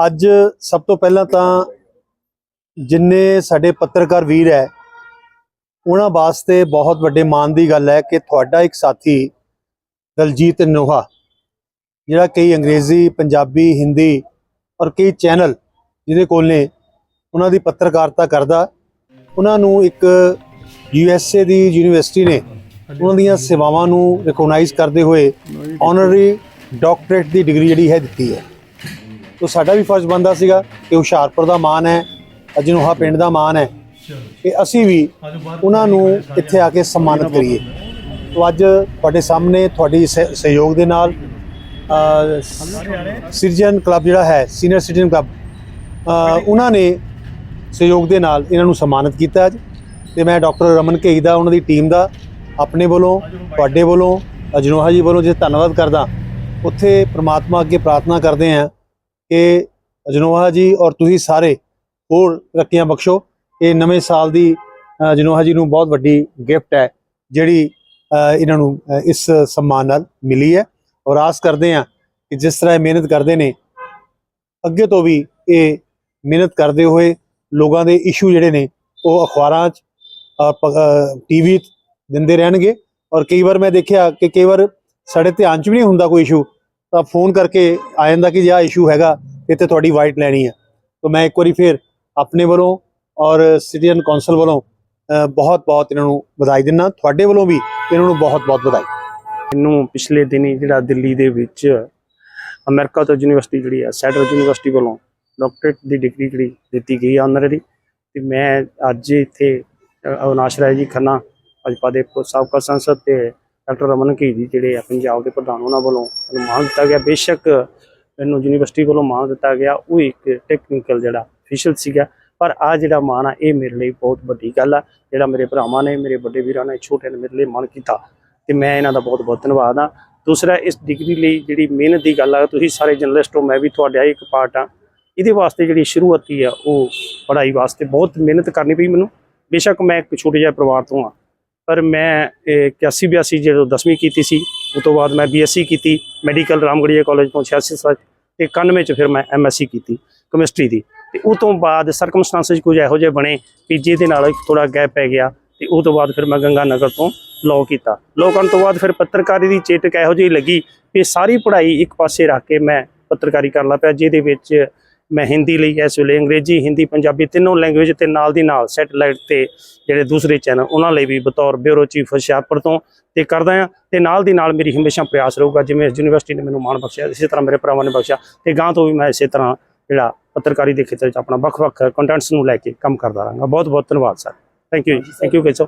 ਅੱਜ ਸਭ ਤੋਂ ਪਹਿਲਾਂ ਤਾਂ ਜਿੰਨੇ ਸਾਡੇ ਪੱਤਰਕਾਰ ਵੀਰ ਹੈ, ਉਹਨਾਂ ਵਾਸਤੇ ਬਹੁਤ ਵੱਡੇ ਮਾਣ ਦੀ ਗੱਲ ਹੈ ਕਿ ਤੁਹਾਡਾ ਇੱਕ ਸਾਥੀ ਦਲਜੀਤ ਨੋਹਾ, ਜਿਹੜਾ ਕਈ ਅੰਗਰੇਜ਼ੀ, ਪੰਜਾਬੀ, ਹਿੰਦੀ ਔਰ ਕਈ ਚੈਨਲ ਜਿਹਦੇ ਕੋਲ ਨੇ, ਉਹਨਾਂ ਦੀ ਪੱਤਰਕਾਰਤਾ ਕਰਦਾ। ਉਹਨਾਂ ਨੂੰ ਇੱਕ ਯੂਐਸਏ ਦੀ ਯੂਨੀਵਰਸਿਟੀ ਨੇ ਉਹਨਾਂ ਦੀਆਂ ਸੇਵਾਵਾਂ ਨੂੰ ਰਿਕਗਨਾਈਜ਼ ਕਰਦੇ ਹੋਏ ਆਨਰਰੀ ਡਾਕਟਰੇਟ ਦੀ ਡਿਗਰੀ ਜਿਹੜੀ ਹੈ ਦਿੱਤੀ ਹੈ। ਤੋ ਸਾਡਾ ਵੀ ਫਰਜ਼ ਬੰਦਾ ਸੀਗਾ ਕਿ ਹੁਸ਼ਿਆਰਪੁਰ ਦਾ ਮਾਣ ਹੈ ਅਜਨੋਹਾ ਪਿੰਡ ਦਾ ਮਾਣ ਹੈ ਕਿ ਅਸੀਂ ਵੀ ਉਹਨਾਂ ਨੂੰ ਇੱਥੇ ਆ ਕੇ ਸਨਮਾਨਿਤ ਕਰੀਏ। ਤੋ ਅੱਜ ਤੁਹਾਡੇ ਸਾਹਮਣੇ ਤੁਹਾਡੀ ਸਹਿ- ਸਹਿਯੋਗ ਦੇ ਨਾਲ ਸਿਟੀਜ਼ਨ ਕਲੱਬ ਜਿਹੜਾ ਹੈ ਸੀਨੀਅਰ ਸਿਟੀਜ਼ਨ ਕਲੱਬ ਉਹਨਾਂ ਨੇ ਸਹਿਯੋਗ ਦੇ ਨਾਲ ਇਹਨਾਂ ਨੂੰ ਸਨਮਾਨਿਤ ਕੀਤਾ ਅੱਜ। ਤੇ ਮੈਂ ਡਾਕਟਰ ਰਮਨ ਘੇਈ ਦਾ ਉਹਨਾਂ ਦੀ ਟੀਮ ਦਾ ਆਪਣੇ ਵੱਲੋਂ ਤੁਹਾਡੇ ਵੱਲੋਂ ਅਜਨੋਹਾ ਜੀ ਵੱਲੋਂ ਜੇ ਧੰਨਵਾਦ ਕਰਦਾ ਉੱਥੇ ਪ੍ਰਮਾਤਮਾ ਅੱਗੇ ਪ੍ਰਾਰਥਨਾ ਕਰਦੇ ਹਾਂ ਕਿ ਅਜਨੋਹਾ ਜੀ ਔਰ ਤੁਸੀਂ ਸਾਰੇ ਹੋਰ ਤਰੱਕੀਆਂ ਬਖਸ਼ੋ। ਇਹ ਨਵੇਂ ਸਾਲ ਦੀ ਅ, ਅਜਨੋਹਾ ਜੀ ਨੂੰ ਬਹੁਤ ਵੱਡੀ ਗਿਫਟ ਹੈ ਜਿਹੜੀ ਇਹਨਾਂ ਨੂੰ ਇਸ ਸਨਮਾਨ ਨਾਲ ਮਿਲੀ ਹੈ। ਔਰ ਆਸ ਕਰਦੇ ਹਾਂ ਕਿ ਜਿਸ ਤਰ੍ਹਾਂ ਇਹ ਮਿਹਨਤ ਕਰਦੇ ਨੇ ਅੱਗੇ ਤੋਂ ਵੀ ਇਹ ਮਿਹਨਤ ਕਰਦੇ ਹੋਏ ਲੋਕਾਂ ਦੇ ਇਸ਼ੂ ਜਿਹੜੇ ਨੇ ਉਹ ਅਖਬਾਰਾਂ 'ਚ ਟੀਵੀ ਦਿੰਦੇ ਰਹਿਣਗੇ। ਔਰ ਕਈ ਵਾਰ ਮੈਂ ਦੇਖਿਆ ਕਿ ਕਈ ਵਾਰ ਸਾਡੇ ਧਿਆਨ 'ਚ ਵੀ ਨਹੀਂ ਹੁੰਦਾ ਕੋਈ ਇਸ਼ੂ ਤਾਂ ਫੋਨ ਕਰਕੇ ਆ ਜਾਂਦਾ ਕਿ ਜੇ ਆਹ ਇਸ਼ੂ ਹੈਗਾ ਇੱਥੇ ਤੁਹਾਡੀ ਵਾਈਟ ਲੈਣੀ ਹੈ। ਤਾਂ ਮੈਂ ਇੱਕ ਵਾਰੀ ਫਿਰ ਆਪਣੇ ਵੱਲੋਂ ਔਰ ਸਿਟੀਜ਼ਨ ਕੌਂਸਲ ਵੱਲੋਂ ਬਹੁਤ ਬਹੁਤ ਇਹਨਾਂ ਨੂੰ ਵਧਾਈ ਦਿੰਦਾ। ਤੁਹਾਡੇ ਵੱਲੋਂ ਵੀ ਇਹਨਾਂ ਨੂੰ ਬਹੁਤ ਬਹੁਤ ਵਧਾਈ। ਮੈਨੂੰ ਪਿਛਲੇ ਦਿਨੀ ਜਿਹੜਾ ਦਿੱਲੀ ਦੇ ਵਿੱਚ ਅਮਰੀਕਾ ਤੋਂ ਯੂਨੀਵਰਸਿਟੀ ਜਿਹੜੀ ਹੈ ਸੈਡਰ ਯੂਨੀਵਰਸਿਟੀ ਵੱਲੋਂ ਡਾਕਟਰੇਟ ਦੀ ਡਿਗਰੀ ਜਿਹੜੀ ਦਿੱਤੀ ਗਈ ਆਨਰਰੀ ਤੇ ਮੈਂ ਅੱਜ ਇੱਥੇ ਅ, ਅਵਿਨਾਸ਼ ਰਾਏ ਜੀ ਖੰਨਾ ਭਾਜਪਾ ਦੇ ਸਾਬਕਾ ਸੰਸਦ ਤੇ ਡਾਕਟਰ ਰਮਨ ਕੀ ਜੀ ਜਿਹੜੇ ਆ ਪੰਜਾਬ ਦੇ ਪ੍ਰਧਾਨ ਉਹਨਾਂ ਵੱਲੋਂ ਮੈਨੂੰ ਦਿੱਤਾ ਗਿਆ। ਬੇਸ਼ੱਕ ਮੈਨੂੰ ਯੂਨੀਵਰਸਿਟੀ ਵੱਲੋਂ ਮਾਣ ਦਿੱਤਾ ਗਿਆ। ਉਹ ਇੱਕ ਟੈਕਨੀਕਲ ਜਿਹੜਾ ਅਫੀਸ਼ੀਅਲ ਸੀਗਾ। ਪਰ ਆ ਜਿਹੜਾ ਮਾਣ ਆ, ਇਹ ਮੇਰੇ ਲਈ ਬਹੁਤ ਵੱਡੀ ਗੱਲ ਆ। ਜਿਹੜਾ ਮੇਰੇ ਭਰਾਵਾਂ ਨੇ, ਮੇਰੇ ਵੱਡੇ ਵੀਰਾਂ ਨੇ ਛੋਟੇ ਨੇ ਮੇਰੇ ਲਈ ਮਾਣ ਕੀਤਾ। ਤੇ ਮੈਂ ਇਹਨਾਂ ਦਾ ਬਹੁਤ ਬਹੁਤ ਧੰਨਵਾਦ ਆ। ਦੂਸਰਾ, ਇਸ ਡਿਗਰੀ ਲਈ ਜਿਹੜੀ ਮਿਹਨਤ ਦੀ ਗੱਲ ਆ, ਤੁਸੀਂ ਸਾਰੇ ਜਰਨਲਿਸਟ ਹੋ, ਮੈਂ ਵੀ ਤੁਹਾਡਾ ਇੱਕ ਪਾਰਟ ਆ। ਇਹਦੇ ਵਾਸਤੇ ਜਿਹੜੀ ਸ਼ੁਰੂਆਤੀ ਆ, ਉਹ ਪੜ੍ਹਾਈ ਵਾਸਤੇ ਬਹੁਤ ਮਿਹਨਤ ਕਰਨੀ ਪਈ ਮੈਨੂੰ। ਬੇਸ਼ੱਕ ਮੈਂ ਇੱਕ ਛੋਟੇ ਜਿਹੇ ਪਰਿਵਾਰ ਤੋਂ ਆ। ਪਰ ਮੈਂ 81 82 ਜਦੋਂ 10ਵੀਂ ਕੀਤੀ ਸੀ, ਉਸ ਤੋਂ ਬਾਅਦ ਮੈਂ ਬੀਐਸਸੀ ਕੀਤੀ, ਮੈਡੀਕਲ ਰਾਮਗੜੀਆ ਕਾਲਜ ਤੋਂ 86 ਸਾਲ ਤੇ 91 ਚ ਫਿਰ ਮੈਂ ਐਮਐਸਸੀ ਕੀਤੀ, ਕੈਮਿਸਟਰੀ ਦੀ। ਤੇ ਉਹ ਤੋਂ ਬਾਅਦ ਸਰਕਮਸਟੈਂਸਸ ਕੁਝ ਇਹੋ ਜਿਹੇ ਬਣੇ ਕਿ ਜਿਹਦੇ ਨਾਲ ਥੋੜਾ ਗੈਪ ਪੈ ਗਿਆ ਤੇ ਉਹ ਤੋਂ ਬਾਅਦ ਫਿਰ ਮੈਂ ਗੰਗਾ ਨਗਰ ਤੋਂ ਲਾਅ ਕੀਤਾ। ਲਾਅ ਕਰਨ ਤੋਂ ਬਾਅਦ ਫਿਰ ਪੱਤਰਕਾਰੀ ਦੀ ਚੇਟਕ ਇਹੋ ਜਿਹੀ ਲੱਗੀ ਕਿ ਸਾਰੀ ਪੜ੍ਹਾਈ ਇੱਕ ਪਾਸੇ ਰੱਖ ਕੇ ਮੈਂ ਪੱਤਰਕਾਰੀ ਕਰਨ ਲੱਗ ਪਿਆ, ਜਿਹਦੇ ਵਿੱਚ ਮੈਂ ਹਿੰਦੀ ਲਈ ਇਸ ਵੇਲੇ ਅੰਗਰੇਜ਼ੀ ਹਿੰਦੀ ਪੰਜਾਬੀ ਤਿੰਨੋਂ ਲੈਂਗੁਏਜ ਤੇ ਨਾਲ ਦੀ ਨਾਲ ਸੈਟੇਲਾਈਟ ਤੇ ਜਿਹੜੇ ਦੂਸਰੇ ਚੈਨਲ ਉਹਨਾਂ ਲਈ ਵੀ ਬਤੌਰ ਬਿਊਰੋ ਚੀਫ ਹੁਸ਼ਿਆਰਪੁਰ ਤੋਂ ਤੇ ਕਰਦਾ ਆ ਤੇ ਨਾਲ ਦੀ ਨਾਲ ਮੇਰੀ ਹਮੇਸ਼ਾ ਪ੍ਰਯਾਸ ਰਹੂਗਾ ਜਿਵੇਂ ਇਸ ਯੂਨੀਵਰਸਿਟੀ ਨੇ ਮੈਨੂੰ ਮਾਣ ਬਖਸ਼ਿਆ ਇਸੇ ਤਰ੍ਹਾਂ ਮੇਰੇ ਭਰਾਵਾਂ ਨੇ ਬਖਸ਼ਿਆ ਤੇ ਗਾਂ ਤੋਂ ਵੀ ਮੈਂ ਇਸੇ ਤਰ੍ਹਾਂ ਜਿਹੜਾ ਪੱਤਰਕਾਰੀ ਦੇ ਖੇਤਰ ਵਿੱਚ ਆਪਣਾ ਵੱਖ-ਵੱਖ ਕੰਟੈਂਟਸ ਨੂੰ ਲੈ ਕੇ ਕੰਮ ਕਰਦਾ ਰਹਾਂਗਾ। ਬਹੁਤ ਬਹੁਤ ਧੰਨਵਾਦ sir thank you thank you Keso